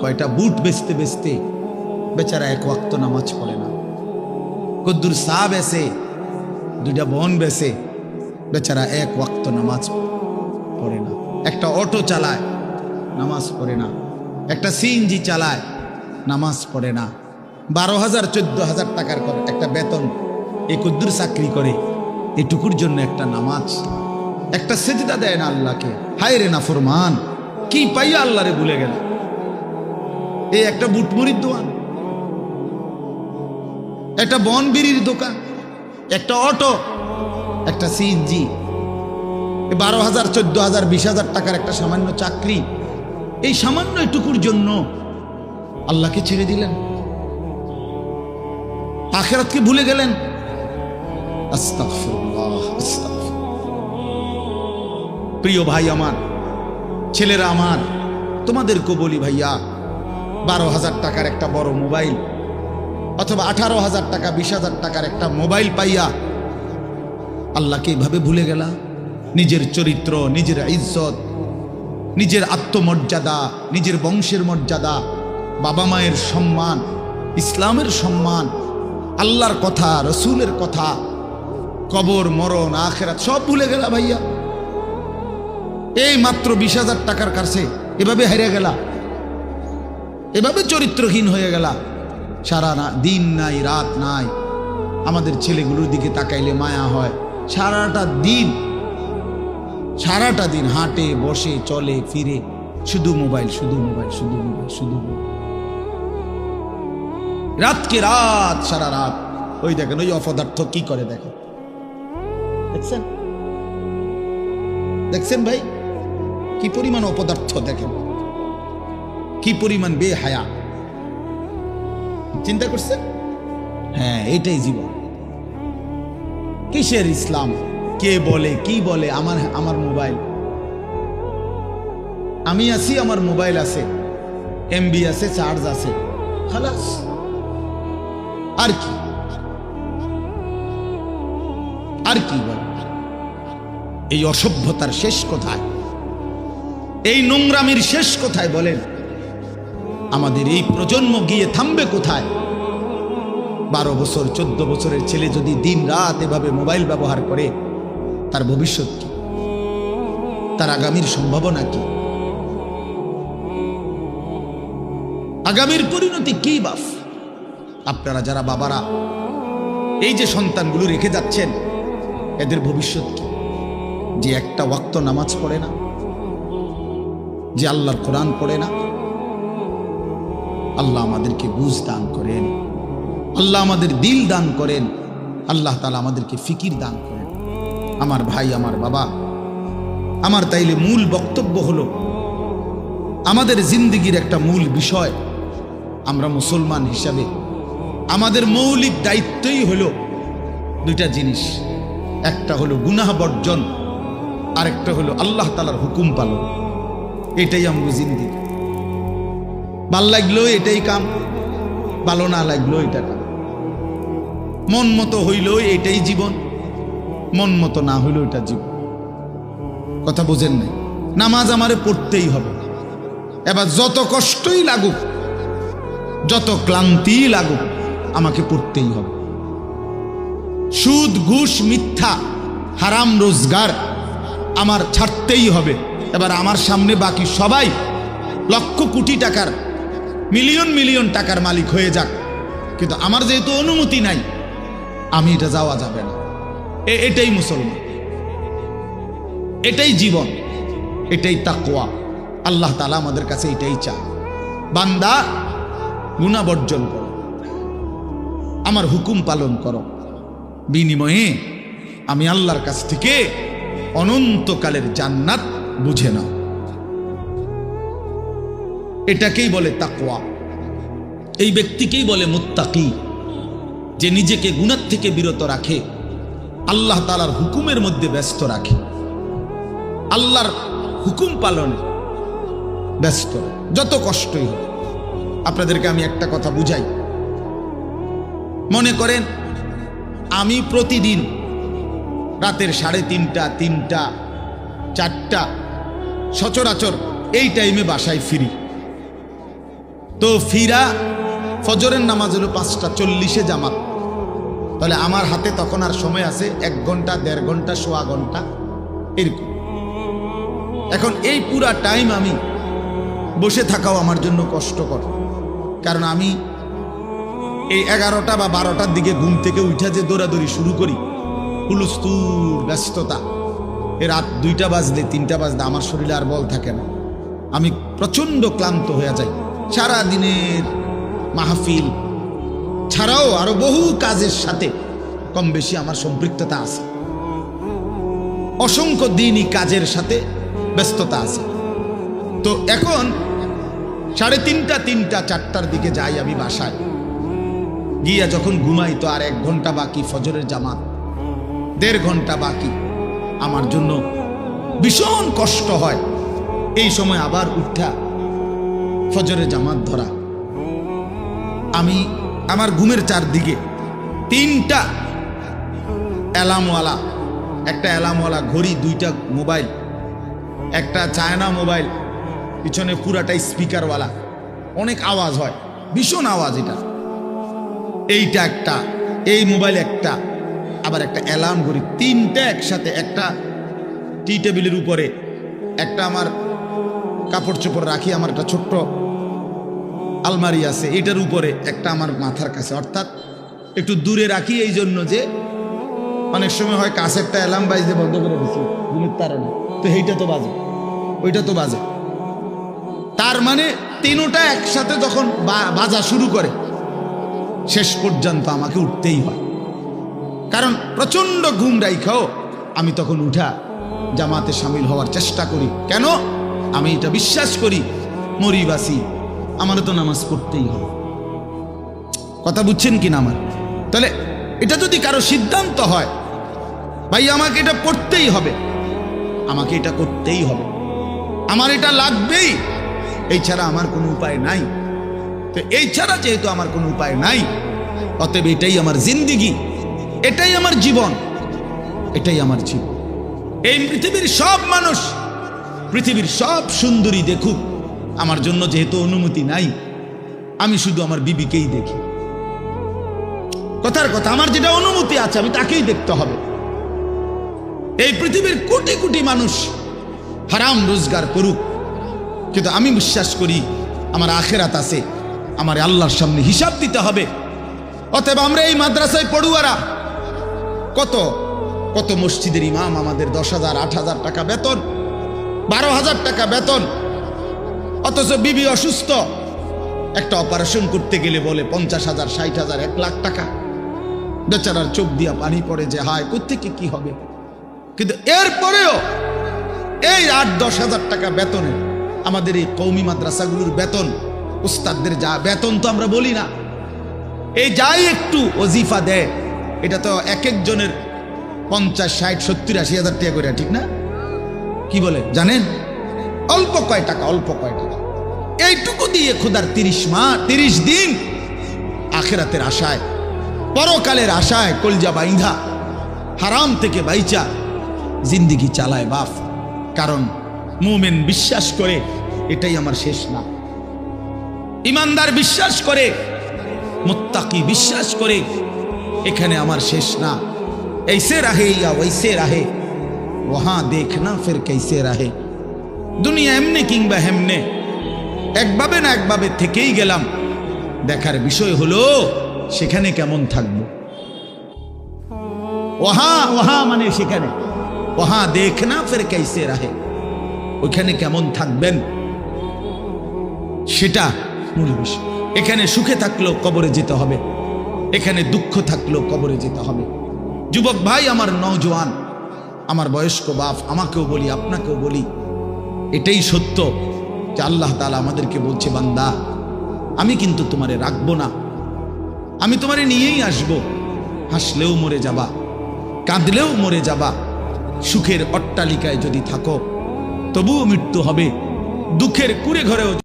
কয়টা বুট বেচতে বেচতে বেচারা এক ওয়াক্ত নামাজ পড়ে না। কদ্দুর চা বেসে দুইটা বন বেসে বেচারা এক ওয়াক্ত নামাজ পড়ে না। একটা অটো চালায়, নামাজ পড়ে না। একটা সিএনজি চালায়, নামাজ পড়ে না। বারো হাজার, চোদ্দ হাজার টাকার করে একটা বেতন এই কদ্দুর চাকরি করে, এটুকুর জন্য একটা নামাজ। একটা সেজদা দেয় না আল্লাহকে। হায় রে না ফরমান কি পাইয়া আল্লাহরে ভুলে গেল? এই একটা বুটমুড়ির দোকান, একটা বন বিড়ির দোকান, একটা অটো, একটা সিএনজি বারো হাজার, চোদ্দ হাজার, বিশ হাজার টাকার একটা সামান্য চাকরি। এই সামান্য এটুকুর জন্য আল্লাহকে ছেড়ে দিলেন। আখেরাতকে ভুলে গেলেন। প্রিয় ভাই আমার, ছেলেরা আমার তোমাদেরকে বলি ভাইয়া বারো হাজার টাকার একটা বড় মোবাইল অথবা আঠারো হাজার টাকা, বিশ হাজার টাকার একটা মোবাইল পাইয়া আল্লাহকে এইভাবে ভুলে গেলা? নিজের চরিত্র, নিজের ইজ্জত, নিজের আত্মমর্যাদা, নিজের বংশের মর্যাদা, বাবা মায়ের সম্মান, ইসলামের সম্মান, আল্লাহর কথা, রসুলের কথা, কবর, মরণ, আখেরাত সব ভুলে গেলা ভাইয়া। এই মাত্র বিশ হাজার টাকার কাছে এভাবে হেরে গেলা। এভাবে চরিত্রহীন হয়ে গেলা। সারা না দিন নাই, রাত নাই। আমাদের ছেলেগুলোর দিকে তাকাইলে মায়া হয়। সারাটা দিন সারাটা দিন হাঁটে, বসে, চলে, ফিরে। শুধু মোবাইল শুধু মোবাইল শুধু মোবাইল, শুধু রাতকে রাত, সারা রাত। ওই দেখেন, ওই অপদার্থ কি করে দেখেন দেখছেন? দেখছেন ভাই? কি পরিমাণ অপদার্থ দেখেন। কি পরিমাণ বেহায়া? চিন্তা করছেন? হ্যাঁ এটাই জীবন। কিসের ইসলাম? কে বলে, কি বলে? আমার আমার মোবাইল। আমি আছি, আমার মোবাইল আছে। এমবি আছে, চার্জ আছে। খালাস। আর কি? আর কি বল? এই অসভ্যতার শেষ কোথায়, এই নোংরামির শেষ কোথায় বলেন আমাদের এই প্রজন্ম গিয়ে থামবে কোথায়? বারো বছর, চোদ্দ বছরের ছেলে যদি দিন রাত এভাবে মোবাইল ব্যবহার করে, তার ভবিষ্যৎ কি? তার আগামীর সম্ভাবনা কি? আগামীর পরিণতি কি, বাফ? আপনারা যারা বাবারা, এই যে সন্তানগুলো রেখে যাচ্ছেন, এদের ভবিষ্যৎ কি? যে একটা ওয়াক্ত নামাজ পড়ে না, যে আল্লাহর কোরআন পড়ে না আল্লাহ আমাদেরকে বুঝ দান করেন। আল্লাহ আমাদের দিল দান করেন। আল্লাহ তালা আমাদেরকে ফিকির দান করেন। আমার ভাই, আমার বাবা, আমার তাইলে মূল বক্তব্য হলো, আমাদের জিন্দগির একটা মূল বিষয়, আমরা মুসলমান হিসাবে, আমাদের মৌলিক দায়িত্বই হলো দুইটা জিনিস। একটা হলো গুনাহ বর্জন, আরেকটা হলো আল্লাহ তালার হুকুম পালন। এটাই আমরা জিন্দিগি। ভালো লাগল এটাই কাম, ভালো না লাগল এটা কাম। মন মতো হইল এটাই জীবন, মন মতো না হইল এটা জীবন। কথা বোঝেন নাই? নামাজ আমারে পড়তেই হবে। এবার যত কষ্টই লাগুক, যত ক্লান্তি লাগুক, আমাকে পড়তেই হবে। সুদ, ঘুষ, মিথ্যা, হারাম, রোজগার আমার ছাড়তেই হবে। এবার আমার সামনে বাকি সবাই লক্ষ কোটি টাকার মিলিয়ন মিলিয়ন টাকার মালিক হয়ে যাক। কিন্তু আমার যেহেতু অনুমতি নাই, আমি এটা যাওয়া যাবে না। এটাই মুসলমান। এটাই জীবন। এটাই তাকোয়া আল্লাহ তালা আমাদের কাছে এটাই চায় বান্দা গুণা বর্জন করো। আমার হুকুম পালন করো। বিনিময়ে আমি আল্লাহর কাছ থেকে অনন্তকালের জান্নাত বুঝে নাও। এটাকেই বলে তাকওয়া। এই ব্যক্তিকেই বলে মুত্তাকি, যে নিজেকে গুণার থেকে বিরত রাখে, আল্লাহ তালার হুকুমের মধ্যে ব্যস্ত রাখে। আল্লাহর হুকুম পালনে ব্যস্ত। যত কষ্টই হোক, আপনাদেরকে আমি একটা কথা বুঝাই। মনে করেন, আমি প্রতিদিন রাতের সাড়ে তিনটা তিনটা, চারটা, সচরাচর এই টাইমে বাসায় ফিরি। তো ফিরা ফজরের নামাজ হলো পাঁচটা, চল্লিশে জামাত। তাহলে আমার হাতে তখন আর সময় আছে, এক ঘণ্টা, দেড় ঘণ্টা, সোয়া ঘণ্টা, এরকম। এখন এই পুরা টাইম আমি বসে থাকাও আমার জন্য কষ্টকর। কারণ আমি এই এগারোটা বা বারোটার দিকে ঘুম থেকে উঠে যে দৌড়াদৌড়ি শুরু করি হুলুস্তুর ব্যস্ততা। এ রাত দুইটা বাজলে, তিনটা বাজলে আমার শরীরে আর বল থাকে না। আমি প্রচণ্ড ক্লান্ত হয়ে যাই। সারা দিনের মাহফিল ছাড়াও আরও বহু কাজের সাথে কম বেশি আমার সম্পৃক্ততা আছে। অসংখ্য দিনই কাজের সাথে ব্যস্ততা আছে। তো এখন সাড়ে তিনটা তিনটা, চারটার দিকে যাই আমি বাসায়। গিয়া যখন ঘুমাই তো আর এক ঘণ্টা বাকি ফজরের জামাত। দেড় ঘণ্টা বাকি। আমার জন্য ভীষণ কষ্ট হয়। এই সময় আবার উঠা ফজরের জামাত ধরা। আমি আমার ঘুমের চারদিকে তিনটা অ্যালামওয়ালা একটা অ্যালামওয়ালা ঘড়ি, দুইটা মোবাইল, একটা চায়না মোবাইল, পিছনে পুরাটাই স্পিকারওয়ালা। অনেক আওয়াজ হয়, ভীষণ আওয়াজ এটা। এইটা একটা, এই মোবাইল একটা, আবার একটা অ্যালার্ম ঘড়ি, তিনটা একসাথে, একটা টি টেবিলের উপরে, একটা আমার কাপড় চোপড় রাখি, আমার একটা ছোট্ট আলমারি আছে, এটার উপরে একটা আমার মাথার কাছে। অর্থাৎ একটু দূরে রাখি এই জন্য যে অনেক সময় হয় কাছে একটা অ্যালার্ম বাজতে বন্ধ করে দিচ্ছি ঘুমের তারা তো এইটা তো বাজে, ওইটা তো বাজে। তার মানে তিনোটা একসাথে যখন বাজা শুরু করে, শেষ পর্যন্ত আমাকে উঠতেই হয়। কারণ প্রচণ্ড ঘুম রাইখাও আমি তখন উঠা জামাতে সামিল হওয়ার চেষ্টা করি। কেন? আমি এটা বিশ্বাস করি, মরিবাসি আমারও তো নামাজ পড়তেই হবে। কথা বুঝছেন কি না আমার? তাহলে এটা যদি কারও সিদ্ধান্ত হয়, ভাই, আমাকে এটা পড়তেই হবে। আমাকে এটা করতেই হবে। আমার এটা লাগবেই। এই ছাড়া আমার কোনো উপায় নাই। তো এই ছাড়া যেহেতু আমার কোনো উপায় নাই, অতএব এটাই আমার জিন্দিগি, এটাই আমার জীবন, এটাই আমার জীবন। এই পৃথিবীর সব মানুষ, পৃথিবীর সব সুন্দরী দেখুক। আমার জন্য যেহেতু অনুমতি নাই, আমি শুধু আমার বিবিকেই দেখি। কথার কথা, আমার যেটা অনুমতি আছে, আমি তাকেই দেখতে হবে। এই পৃথিবীর কোটি কোটি মানুষ হারাম রোজগার করুক, কিন্তু আমি বিশ্বাস করি আমার আখেরাত আছে, আমার আল্লাহর সামনে হিসাব দিতে হবে। অতএব আমরা এই মাদ্রাসায় পড়ুয়ারা, কত কত মসজিদের ইমাম আমাদের দশ হাজার, আট হাজার টাকা বেতন, বারো হাজার টাকা বেতন অথচ বিবি অসুস্থ। একটা অপারেশন করতে গেলে বলে পঞ্চাশ হাজার, ষাট হাজার, এক লাখ টাকা। বেচারার চোখ দিয়া পানি পড়ে যে, হায় কোথেকে কি হবে? কিন্তু এরপরেও এই আট, দশ হাজার টাকা বেতনে আমাদের এই কৌমি মাদ্রাসাগুলোর বেতন, উস্তাদদের যা বেতন তো আমরা বলি না। এই যাই একটু অজিফা দেয় এটা তো এক একজনের পঞ্চাশ, ষাট, সত্তর, আশি হাজার টাকা করে ঠিক না? কি বলে? জানেন? অল্প কয় টাকা, অল্প কয় টাকা। এইটুকু দিয়ে খুদার তিরিশ মা, তিরিশ দিন আখেরাতের আশায়, পরকালের আশায় কলজা বাইধা হারাম থেকে বাইচা জিন্দিগি চালায় বাফ কারণ মুমেন বিশ্বাস করে এটাই আমার শেষ না ইমানদার বিশ্বাস করে, মোত্তাকি বিশ্বাস করে এখানে আমার শেষ না এইসে রাহে ইয়া, ওইসে রাহে। ওহা দেখনা ফের কেসে রাহে। দুনিয়া এমনে কিংবা হেমনে। একভাবে না একভাবে থেকেই গেলাম। দেখার বিষয় হলো, সেখানে কেমন থাকব? ওহা ওহা মানে সেখানে। ওহা, দেখ না ফের কেসে রাহে। ওইখানে কেমন থাকবেন? সেটা মূল বিষয়। এখানে সুখে থাকলেও কবরে যেতে হবে। এখানে দুঃখ থাকলেও কবরে যেতে হবে। যুবক ভাই, আমার নজওয়ান আমার বয়স্ক বাপ, আমাকেও বলি, আপনাকেও বলি। এটাই সত্য যে আল্লাহ তালা আমাদেরকে বলছে, বান্দা, আমি কিন্তু তোমারে রাখব না। আমি তোমারে নিয়েই আসব। হাসলেও মরে যাবা, কাঁদলেও মরে যাবা। সুখের অট্টালিকায় যদি থাকো, তবুও মৃত্যু হবে। দুঃখের কুড়ে ঘরেও